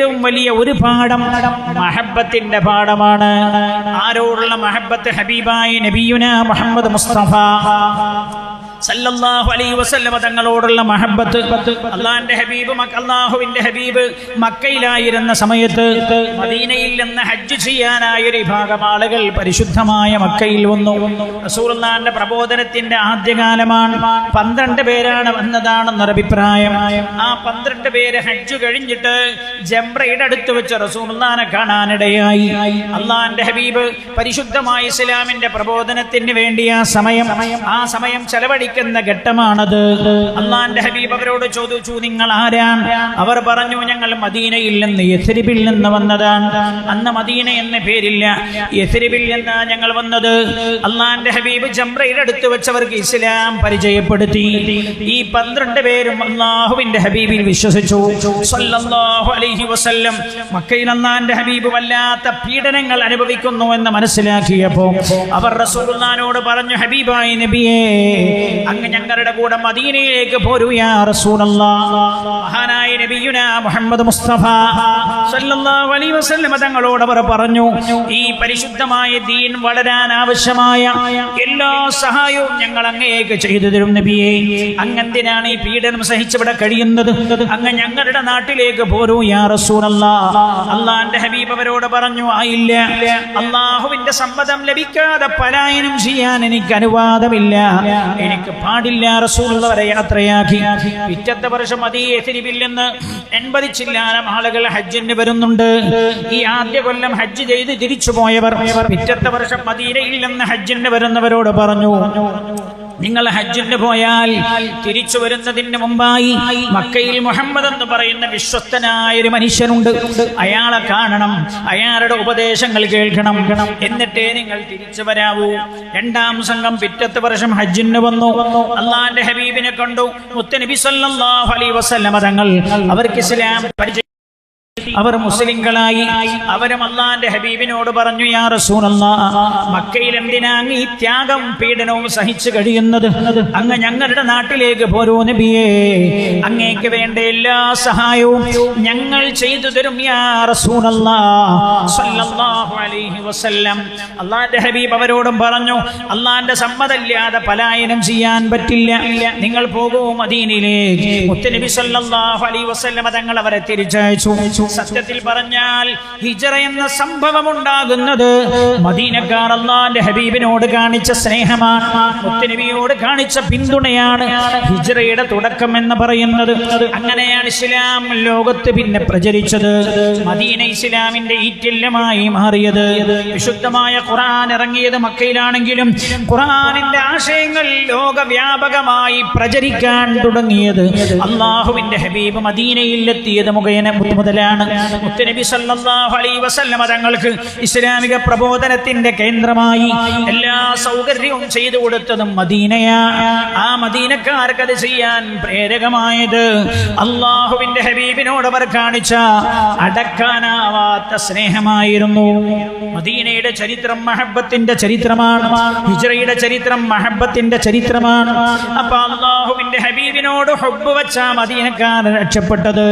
ഏറ്റവും വലിയ ഒരു പാഠം മഹബത്തിന്റെ പാഠമാണ്. ആരോടുള്ള മഹബത്ത് ഹബീബായി നബിയുന മുഹമ്മദ് മുസ്തഫ. സല്ലല്ലാഹു അലൈഹി വസല്ലമ തങ്ങളോടുള്ള മഹബത്ത് അള്ളാഹിന്റെ ഹബീബ് അള്ളാഹുവിന്റെ ഹബീബ് മക്കയിലായിരുന്ന സമയത്ത് മദീനയിൽ നിന്ന് ഹജ്ജ് ചെയ്യാനായ ഒരു വിഭാഗം ആളുകൾ പരിശുദ്ധമായ മക്കയിൽ വന്നു. റസൂർന്നാന്റെ പ്രബോധനത്തിന്റെ ആദ്യകാലമാണ്. പന്ത്രണ്ട് പേരാണ് വന്നതാണെന്നൊരു അഭിപ്രായം. ആ പന്ത്രണ്ട് പേര് ഹജ്ജ് കഴിഞ്ഞിട്ട് ജംറയുടെ അടുത്ത് വെച്ച് റസൂർന്നാനെ കാണാനിടയായി. അള്ളാഹിന്റെ ഹബീബ് പരിശുദ്ധമായ ഇസ്ലാമിന്റെ പ്രബോധനത്തിന് വേണ്ടി ആ സമയം ആ സമയം ചെലവഴിക്കുന്ന ഘട്ടമാണത്. അള്ളാന്റെ ഹബീബ് അവരോട് ചോദിച്ചു നിങ്ങൾ ആരാണ്? അവർ പറഞ്ഞു ഞങ്ങൾ മദീനയിൽ നിന്ന് യസരിബിൽ നിന്ന് വന്നതാണ്. അന്ന് മദീന എന്ന പേരില്ല. യസരിബിൽ നിന്നാ ഞങ്ങൾ വന്നത്. അള്ളാന്റെ ഹബീബ് ജംറയുടെ അടുത്ത് വെച്ചവർക്ക് ഇസ്ലാം പരിചയപ്പെടുത്തി. ഈ പന്ത്രണ്ട് പേരും അള്ളാഹുവിന്റെ ഹബീബിൽ വിശ്വസിച്ചു. അലൈഹി വസല്ലം. മക്കയിൽ അള്ളാന്റെ ഹബീബ് വല്ലാത്ത പീഡനങ്ങൾ അനുഭവിക്കുന്നു എന്ന് മനസ്സിലാക്കിയപ്പോ അവർ റസൂൽ പറഞ്ഞു ഹബീബായി നബിയേ അങ്ങ് ഞങ്ങളുടെ കൂടെ മദീനയിലേക്ക് പോരൂ യാ റസൂലല്ലാഹ് മഹാനായ മുഹമ്മദ് മുസ്തഫ സല്ലല്ലാഹു അലൈഹി വസല്ലം തങ്ങളോട് അവർ പറഞ്ഞു ഈ പരിശുദ്ധമായ ദീൻ വളരാൻ ആവശ്യമായ എല്ലാ സഹായവും ഞങ്ങൾ അങ്ങേക്ക് ചെയ്തു തരും നബിയെ. അങ്ങെന്തിനാണ് ഈ പീഡനം സഹിച്ചിവിടെ കഴിയുന്നത്? അങ്ങ് ഞങ്ങളുടെ നാട്ടിലേക്ക് പോരൂ യാ റസൂലല്ലാഹ് അള്ളാന്റെ ഹബീബ് അവരോട് പറഞ്ഞു ആയില്ല അള്ളാഹുവിന്റെ സമ്മതം ലഭിക്കാതെ പലായനം ചെയ്യാൻ എനിക്ക് അനുവാദമില്ല. എനിക്ക് പാടില്ല റസൂലുള്ളവരെ യാത്രയാക്കി. പിറ്റത്തെ വർഷം അതീ തിരിവിൽ നിന്ന് എൺപത് ആളുകൾ ഹജ്ജിന് വരുന്നുണ്ട്. ഈ ആദ്യ കൊല്ലം ഹജ്ജ് ചെയ്ത് തിരിച്ചു പോയവർ പിറ്റത്തെ വർഷം മദീനയിൽ നിന്ന് ഹജ്ജിന് വരുന്നവരോട് പറഞ്ഞു നിങ്ങൾ ഹജ്ജിന് പോയാൽ തിരിച്ചു വരുന്നതിന് മുമ്പായി മക്കയിൽ മുഹമ്മദ് എന്ന് പറയുന്ന വിശ്വസ്തനായ ഒരു മനുഷ്യനുണ്ട്. അയാളെ കാണണം അയാളുടെ ഉപദേശങ്ങൾ കേൾക്കണം. എന്നിട്ടേ നിങ്ങൾ തിരിച്ചു വരാവൂ. രണ്ടാം സംഘം പിറ്റത്തെ വർഷം ഹജ്ജിന് വന്നു. അള്ളാന്റെ ഹബീബിനെ കണ്ടു. മുത്തനബി സല്ലല്ലാഹു അലൈഹി വസല്ലമ തങ്ങൾ അവർക്ക് ഇസ്ലാം പരിചയം അവർ മുസ്ലിങ്ങളായി. അവരും അള്ളാന്റെ ഹബീബിനോട് പറഞ്ഞു യാ റസൂലല്ലാ മക്കയിൽ എന്തിനാ ഈ ത്യാഗം പീഡനവും സഹിച്ചു കഴിയുന്നത്? അങ്ങ് ഞങ്ങളുടെ നാട്ടിലേക്ക് പോരോ നബിയേ. അങ്ങേക്ക് വേണ്ട എല്ലാ സഹായവും ഞങ്ങൾ ചെയ്തു തരും യാ റസൂലല്ലാ. അലൈഹി വസല്ലം. അള്ളാന്റെ ഹബീബ് അവരോടും പറഞ്ഞു അള്ളാന്റെ സമ്മതമില്ലാതെ പലായനം ചെയ്യാൻ പറ്റില്ല. നിങ്ങൾ പോകൂ മദീനയിലേക്ക്. മുത്തനബി സല്ലല്ലാഹു അലൈഹി വസല്ലം തങ്ങൾ അവരെ തിരിച്ചയച്ചു. സത്യത്തിൽ പറഞ്ഞാൽ ഹിജറ എന്ന സംഭവം ഉണ്ടാകുന്നത് മദീനക്കാർ അള്ളാന്റെ ഹബീബിനോട് കാണിച്ച സ്നേഹമാണ് മുത്തനബിയോട് കാണിച്ച പിന്തുണയാണ് ഹിജറയുടെ തുടക്കം എന്ന് പറയുന്നത്. അങ്ങനെയാണ് ഇസ്ലാം ലോകത്ത് പിന്നെ പ്രചരിച്ചത്. മദീന ഇസ്ലാമിന്റെ ഈറ്റില്ലമായി മാറിയത്. വിശുദ്ധമായ ഖുർആൻ ഇറങ്ങിയത് മക്കയിലാണെങ്കിലും ഖുർആനിന്റെ ആശയങ്ങൾ ലോകവ്യാപകമായി പ്രചരിക്കാൻ തുടങ്ങിയത്. അള്ളാഹുവിന്റെ ഹബീബ് മദീനയിൽ എത്തിയത് മുഖേന മുതലാണ് മുത്തനബി സല്ലല്ലാഹു അലൈഹി വസല്ലമ തങ്ങൾക്ക് ഇസ്ലാമിക പ്രബോധനത്തിന്റെ കേന്ദ്രമായി എല്ലാ സൗകര്യവും ചെയ്തു കൊടുത്തതും മദീനയാ. ആ മദീനക്കാർക്ക് അത് ചെയ്യാൻ പ്രേരകമായത് അള്ളാഹുവിന്റെ ഹബീബിനോട് അവർ കാണിച്ച അടക്കാനാവാത്ത സ്നേഹമായിരുന്നു. മദീനയുടെ ചരിത്രം മഹബത്തിന്റെ ചരിത്രമാണ്. ഹിജറയുടെ ചരിത്രം മഹബത്തിന്റെ ചരിത്രമാണ്. അപ്പൊ അള്ളാഹുവിന്റെ ഹബീബിനോട് ഹൊബ് വച്ച മദീനക്കാർ രക്ഷപ്പെട്ടത്.